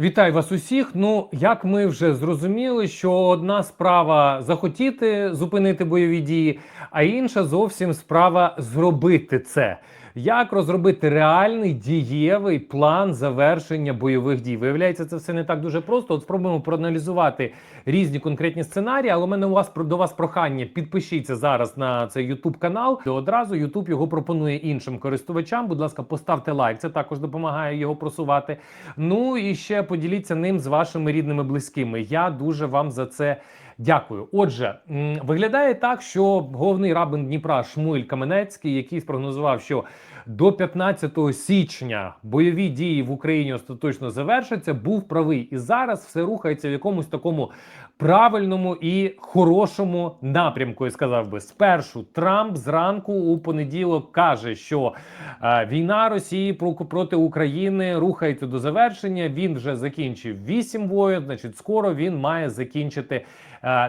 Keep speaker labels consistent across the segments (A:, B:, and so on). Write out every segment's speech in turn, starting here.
A: Вітаю вас усіх. Ну, як ми вже зрозуміли, що одна справа захотіти зупинити бойові дії, а інша зовсім справа зробити це. Як розробити реальний дієвий план завершення бойових дій? Виявляється, це все не так дуже просто. От спробуємо проаналізувати різні конкретні сценарії. Але у мене у вас до вас прохання. Підпишіться зараз на цей YouTube канал. Одразу YouTube його пропонує іншим користувачам. Будь ласка, поставте лайк. Це також допомагає його просувати. Ну і ще поділіться ним з вашими рідними близькими. Я дуже вам за це. Дякую. Отже, виглядає так, що головний рабин Дніпра Шмуль Каменецький, який спрогнозував, що до 15 січня бойові дії в Україні остаточно завершаться, був правий. І зараз все рухається в якомусь такому правильному і хорошому напрямку. Я сказав би, спершу Трамп зранку у понеділок каже, що е, війна Росії про- проти України рухається до завершення. Він вже закінчив 8 воєн, значить, скоро він має закінчити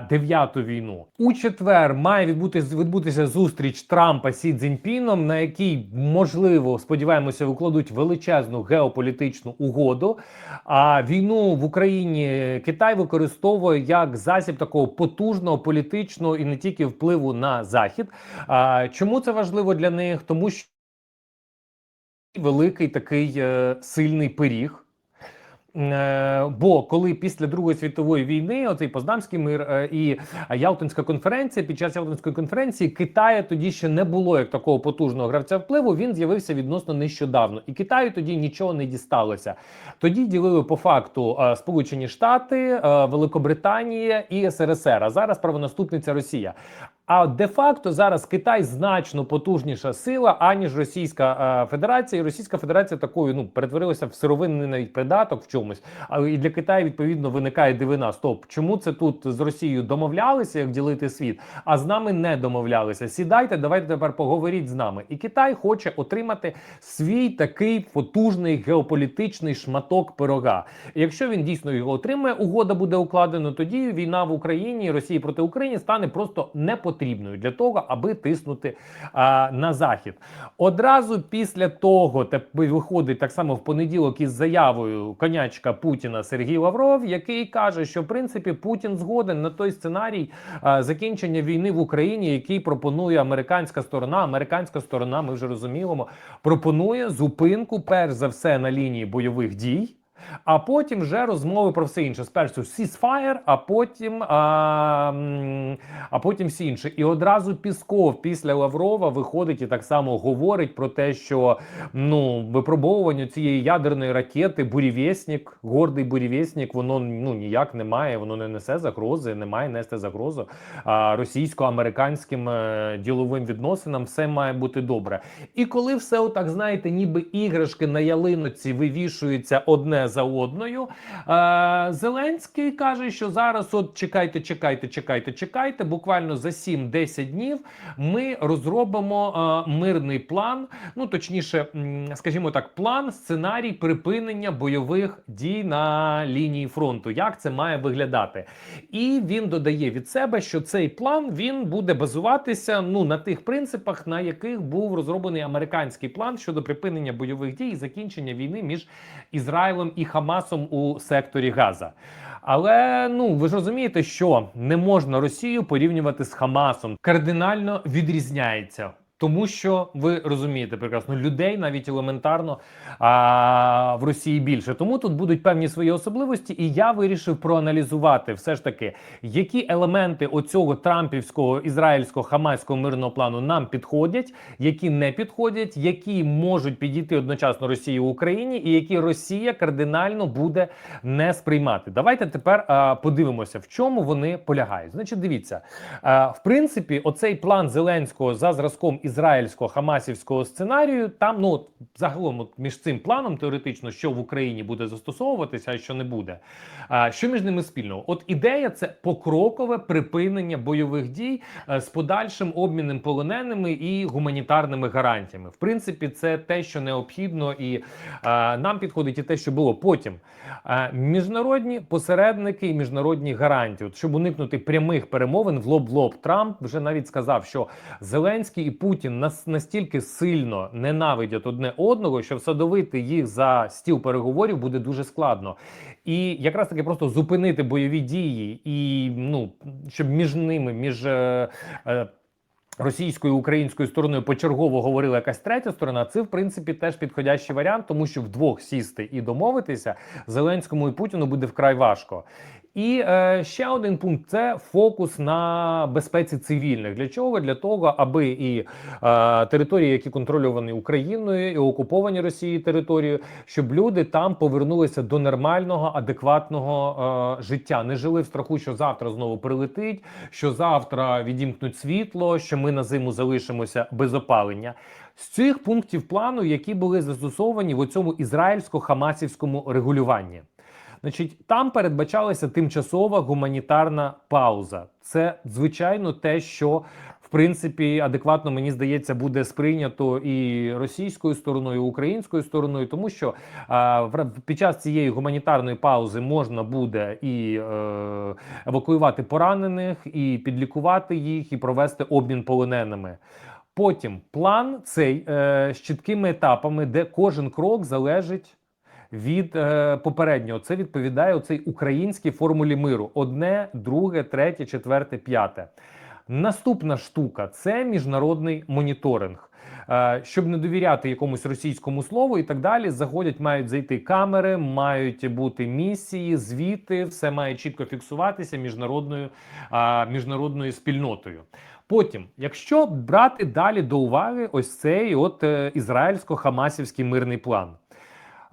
A: дев'яту війну. У четвер має відбутися відбутися зустріч Трампа Сі Цзіньпіном, на якій можливо сподіваємося викладуть величезну геополітичну угоду. А війну в Україні Китай використовує як засіб такого потужного політичного і не тільки впливу на захід. А чому це важливо для них? Тому що великий такий е, сильний пиріг. Е, Бо коли після Другої світової війни, оцей Поздамський мир е, і Ялтинська конференція, під час Ялтинської конференції Китая тоді ще не було як такого потужного гравця впливу. Він з'явився відносно нещодавно, і Китаю тоді нічого не дісталося. Тоді ділили по факту е, Сполучені Штати, Великобританія і СРСР. А зараз правонаступниця Росія. А де-факто зараз Китай значно потужніша сила, аніж Російська е, Федерація. І Російська Федерація такою ну перетворилася в сировинний навіть придаток в чомусь. А і для Китаю відповідно виникає дивина. Стоп, чому це тут з Росією домовлялися, як ділити світ, а з нами не домовлялися? Сідайте, давайте тепер поговоріть з нами. І Китай хоче отримати свій такий потужний геополітичний шматок пирога. І якщо він дійсно його отримає, угода буде укладена. Тоді війна в Україні Росії проти України стане просто непотрібною для того, аби тиснути а, на захід. Одразу після того те виходить так само в понеділок із заявою конячка Путіна Сергій Лавров, який каже, що в принципі Путін згоден на той сценарій а, закінчення війни в Україні, який пропонує американська сторона. Американська сторона, ми вже розуміємо, пропонує зупинку, перш за все, на лінії бойових дій. А потім вже розмови про все інше. Спершу ceasefire, а потім а, а потім всі інше. І одразу Пісков після Лаврова виходить і так само говорить про те, що ну випробовування цієї ядерної ракети бурєвєснік, гордий бурєвєснік, воно ну ніяк не має, воно не несе загрози, не має нести загрозу а, російсько-американським е, діловим відносинам. Все має бути добре. І коли все отак знаєте, ніби іграшки на ялиноці вивішуються одне за одною. Е, Зеленський каже, що зараз от чекайте, чекайте, чекайте, чекайте. Буквально за 7-10 днів ми розробимо е, мирний план. Ну точніше, скажімо так, план, сценарій припинення бойових дій на лінії фронту. Як це має виглядати? І він додає від себе, що цей план він буде базуватися ну на тих принципах, на яких був розроблений американський план щодо припинення бойових дій і закінчення війни між Ізраїлем і Хамасом у секторі Газа. Але ну ви ж розумієте, що не можна Росію порівнювати з Хамасом. Кардинально відрізняється. Тому що ви розумієте прекрасно, людей навіть елементарно а, в Росії більше. Тому тут будуть певні свої особливості, і я вирішив проаналізувати все ж таки, які елементи оцього трампівського ізраїльського хамаського мирного плану нам підходять, які не підходять, які можуть підійти одночасно Росії Україні, і які Росія кардинально буде не сприймати. Давайте тепер а, подивимося, в чому вони полягають. Значить, дивіться, а, в принципі, оцей план Зеленського за зразком ізраїльського хамасівського сценарію. Там ну загалом от, між цим планом теоретично, що в Україні буде застосовуватися, а що не буде. А, що між ними спільного? От ідея це покрокове припинення бойових дій е, з подальшим обміном полоненими і гуманітарними гарантіями. В принципі, це те, що необхідно, і е, нам підходить і те, що було потім. Е, міжнародні посередники і міжнародні гарантії, от, щоб уникнути прямих перемовин в лоб в лоб. Трамп вже навіть сказав, що Зеленський і Путін. Путін нас настільки сильно ненавидять одне одного, що всадовити їх за стіл переговорів буде дуже складно. І якраз таки просто зупинити бойові дії, і ну щоб між ними, між е, е, російською і українською стороною почергово говорила якась третя сторона. Це в принципі теж підходящий варіант, тому що вдвох сісти і домовитися Зеленському і Путіну буде вкрай важко. І е, ще один пункт це фокус на безпеці цивільних. Для чого? Для того, аби і е, території, які контрольовані Україною і окуповані Росією територією, щоб люди там повернулися до нормального, адекватного е, життя, не жили в страху, що завтра знову прилетить, що завтра відімкнуть світло, що ми на зиму залишимося без опалення. З цих пунктів плану, які були застосовані в цьому ізраїльсько-хамасівському регулюванні. Значить, там передбачалася тимчасова гуманітарна пауза. Це звичайно те, що в принципі адекватно мені здається буде сприйнято і російською стороною, і українською стороною, тому що а, під час цієї гуманітарної паузи можна буде і е, евакуювати поранених, і підлікувати їх, і провести обмін полоненими. Потім план цей е, з чіткими етапами, де кожен крок залежить від е, попереднього. Це відповідає оцей українській формулі миру: одне, друге, третє, четверте, п'яте. Наступна штука це міжнародний моніторинг. Е, Щоб не довіряти якомусь російському слову і так далі, заходять, мають зайти камери, мають бути місії, звіти, все має чітко фіксуватися міжнародною, е, міжнародною спільнотою. Потім, якщо брати далі до уваги, ось цей от е, ізраїльсько-хамасівський мирний план.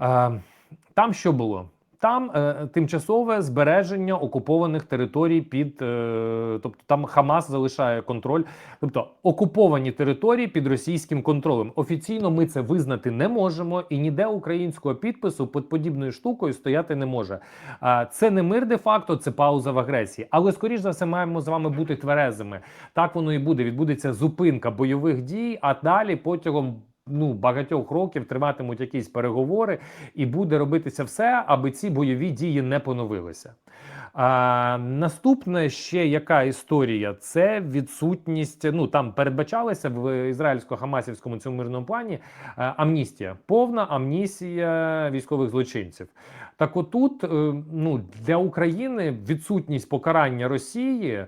A: Е, Там що було? Там е, тимчасове збереження окупованих територій під, е, тобто там Хамас залишає контроль, тобто окуповані території під російським контролем. Офіційно ми це визнати не можемо, і ніде українського підпису під подібною штукою стояти не може. А це не мир де-факто, це пауза в агресії. Але скоріш за все маємо з вами бути тверезими. Так воно і буде. Відбудеться зупинка бойових дій, а далі протягом ну багатьох років триватимуть якісь переговори, і буде робитися все, аби ці бойові дії не поновилися. А, Наступне ще яка історія? Це відсутність. Ну там передбачалася в ізраїльсько-хамасівському цьому мирному плані а, амністія, повна амністія військових злочинців. Так, отут е, ну для України відсутність покарання Росії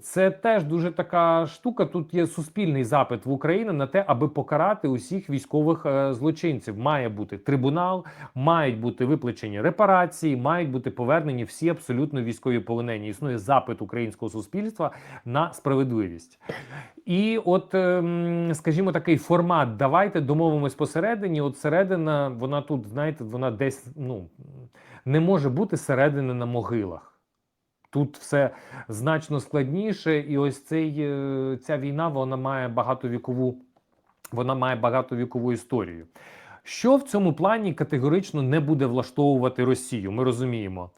A: це теж дуже така штука. Тут є суспільний запит в Україні на те, аби покарати усіх військових е, злочинців. Має бути трибунал, мають бути виплачені репарації, мають бути повернені всі абсолютно військові полонені. Існує запит українського суспільства на справедливість. І от, ем, скажімо, такий формат. Давайте домовимось посередині. От середина, вона тут, знаєте, вона десь ну не може бути середини на могилах. Тут все значно складніше, і ось цей е, ця війна вона має багатовікову, вона має багатовікову історію. Що в цьому плані категорично не буде влаштовувати Росію? Ми розуміємо.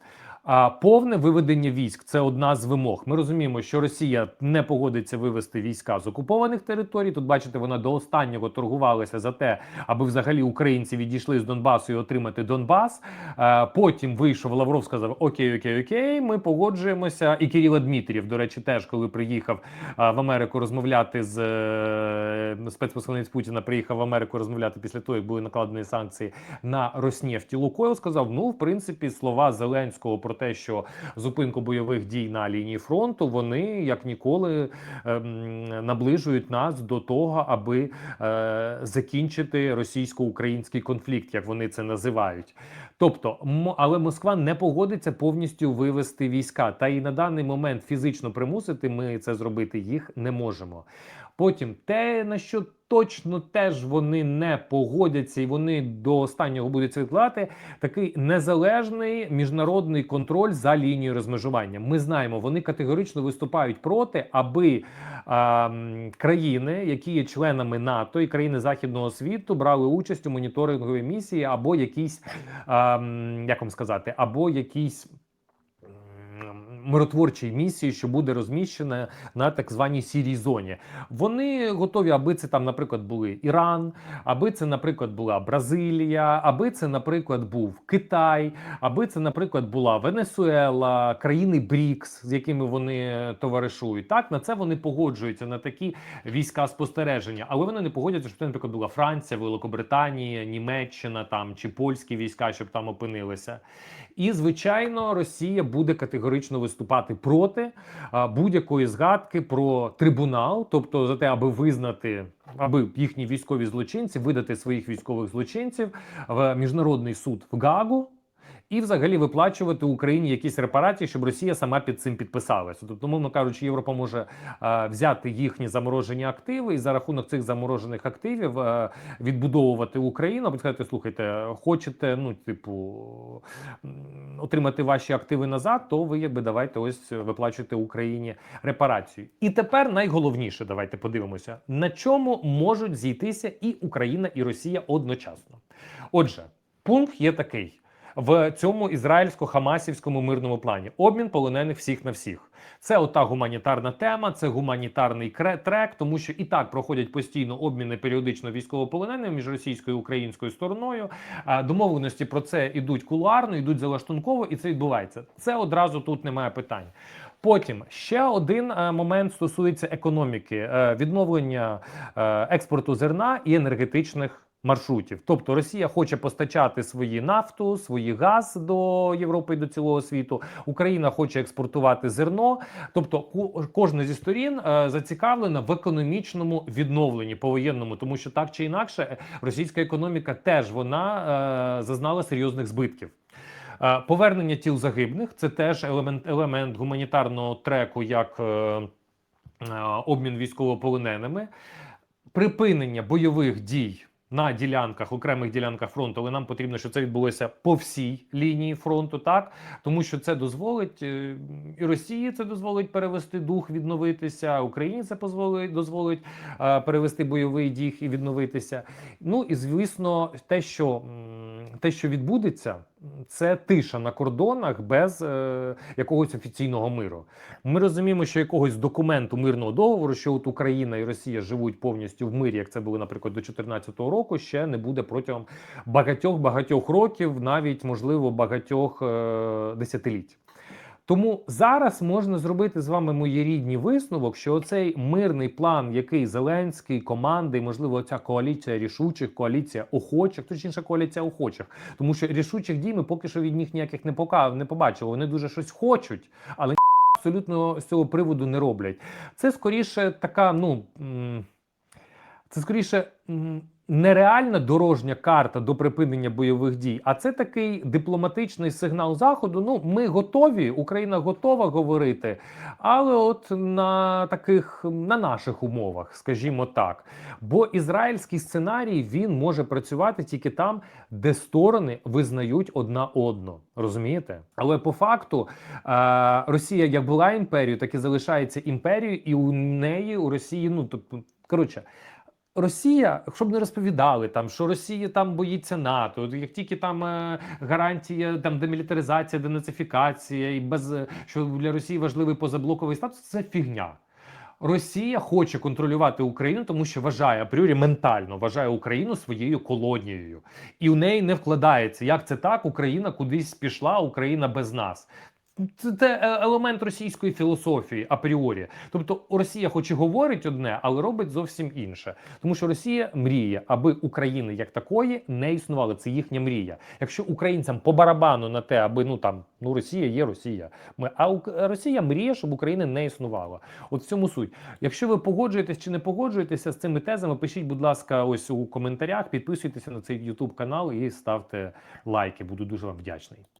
A: А повне виведення військ це одна з вимог. Ми розуміємо, що Росія не погодиться вивести війська з окупованих територій. Тут бачите, вона до останнього торгувалася за те, аби взагалі українці відійшли з Донбасу і отримати Донбас. А, потім вийшов Лавров, сказав: Окей, окей, окей, ми погоджуємося. І Кирило Дмитрів, до речі, теж коли приїхав а, в Америку розмовляти з е, спецпосланець Путіна, приїхав в Америку розмовляти після того, як були накладені санкції на Роснефть і Лукойл, сказав: ну, в принципі, слова Зеленського про те, що зупинку бойових дій на лінії фронту вони як ніколи ем, наближують нас до того, аби е, закінчити російсько-український конфлікт, як вони це називають. Тобто, але Москва не погодиться повністю вивести війська, та і на даний момент фізично примусити ми це зробити їх не можемо. Потім те, на що точно теж вони не погодяться, і вони до останнього будуть відкладати, такий незалежний міжнародний контроль за лінією розмежування. Ми знаємо, вони категорично виступають проти, аби а, країни, які є членами НАТО і країни західного світу, брали участь у моніторинговій місії або якісь, а, як вам сказати, або якісь. Миротворчій місії, що буде розміщена на так званій сірій зоні. Вони готові, аби це там, наприклад, були Іран, аби це, наприклад, була Бразилія, аби це, наприклад, був Китай, аби це, наприклад, була Венесуела, країни БРІКС, з якими вони товаришують. Так на це вони погоджуються на такі війська спостереження, але вони не погодяться, щоб це, наприклад, була Франція, Великобританія, Німеччина там чи польські війська, щоб там опинилися. І звичайно, Росія буде категорично виступати проти будь-якої згадки про трибунал, тобто за те, аби визнати, аби їхні військові злочинці видати своїх військових злочинців в міжнародний суд в Гаагу. І взагалі виплачувати Україні якісь репарації, щоб Росія сама під цим підписалася. Тобто, мовно кажучи, Європа може е, взяти їхні заморожені активи і за рахунок цих заморожених активів е, відбудовувати Україну, або сказати, слухайте, хочете, ну типу отримати ваші активи назад, то ви якби давайте ось виплачуєте Україні репарацію. І тепер найголовніше, давайте подивимося, на чому можуть зійтися і Україна, і Росія одночасно. Отже, пункт є такий в цьому ізраїльсько-хамасівському мирному плані. Обмін полонених всіх на всіх. Це ота гуманітарна тема, це гуманітарний трек, тому що і так проходять постійно обміни періодично військовополоненими між російською і українською стороною. Домовленості про це ідуть кулуарно, ідуть залаштунково, і це відбувається. Це одразу тут немає питань. Потім ще один е, момент стосується економіки, е, відновлення е, експорту зерна і енергетичних маршрутів. Тобто Росія хоче постачати свої нафту, свої газ до Європи і до цілого світу. Україна хоче експортувати зерно. Тобто, кожна зі сторін е, зацікавлена в економічному відновленні повоєнному, тому що так чи інакше е, російська економіка теж вона е, зазнала серйозних збитків. Повернення тіл загиблих це теж елемент, елемент гуманітарного треку, як е, е, обмін військовополоненими, припинення бойових дій на ділянках, окремих ділянках фронту, але нам потрібно, щоб це відбулося по всій лінії фронту, так тому що це дозволить е, і Росії це дозволить перевести дух, відновитися. Україні це дозволить, дозволить е, перевести бойовий діх і відновитися. Ну і звісно, те, що те, що відбудеться, це тиша на кордонах без е, якогось офіційного миру. Ми розуміємо, що якогось документу мирного договору, що от Україна і Росія живуть повністю в мирі, як це було, наприклад, до 2014 року, ще не буде протягом багатьох багатьох років, навіть можливо багатьох е, десятиліть. Тому зараз можна зробити з вами мої рідні висновок, що оцей мирний план, який Зеленський, команди, і, можливо, ця коаліція рішучих, коаліція охочих, точніше коаліція охочих, тому що рішучих дій ми поки що від них ніяких не пока не побачили. Вони дуже щось хочуть, але абсолютно з цього приводу не роблять. Це скоріше така, ну це скоріше нереальна дорожня карта до припинення бойових дій, а це такий дипломатичний сигнал заходу. Ну, ми готові, Україна готова говорити, але от на таких на наших умовах, скажімо так. Бо ізраїльський сценарій він може працювати тільки там, де сторони визнають одна одну. Розумієте? Але по факту е, Росія як була імперією, так і залишається імперією, і у неї у Росії, ну тобто, коротше. Росія, щоб не розповідали там, що Росія там боїться НАТО, як тільки там е, гарантія, там демілітаризація, денацифікація, і без е, що для Росії важливий позаблоковий статус, це фігня. Росія хоче контролювати Україну, тому що вважає апріорі ментально вважає Україну своєю колонією, і у неї не вкладається. Як це так? Україна кудись пішла, Україна без нас. Це, е- елемент російської філософії апріорі. Тобто Росія, хоч і говорить одне, але робить зовсім інше. Тому що Росія мріє, аби України як такої не існувало. Це їхня мрія. Якщо українцям по барабану на те, аби ну там ну Росія є Росія. Ми а Росія мріє, щоб України не існувало. От в цьому суть. Якщо ви погоджуєтесь чи не погоджуєтеся з цими тезами, пишіть, будь ласка, ось у коментарях, підписуйтеся на цей YouTube канал і ставте лайки. Буду дуже вам вдячний.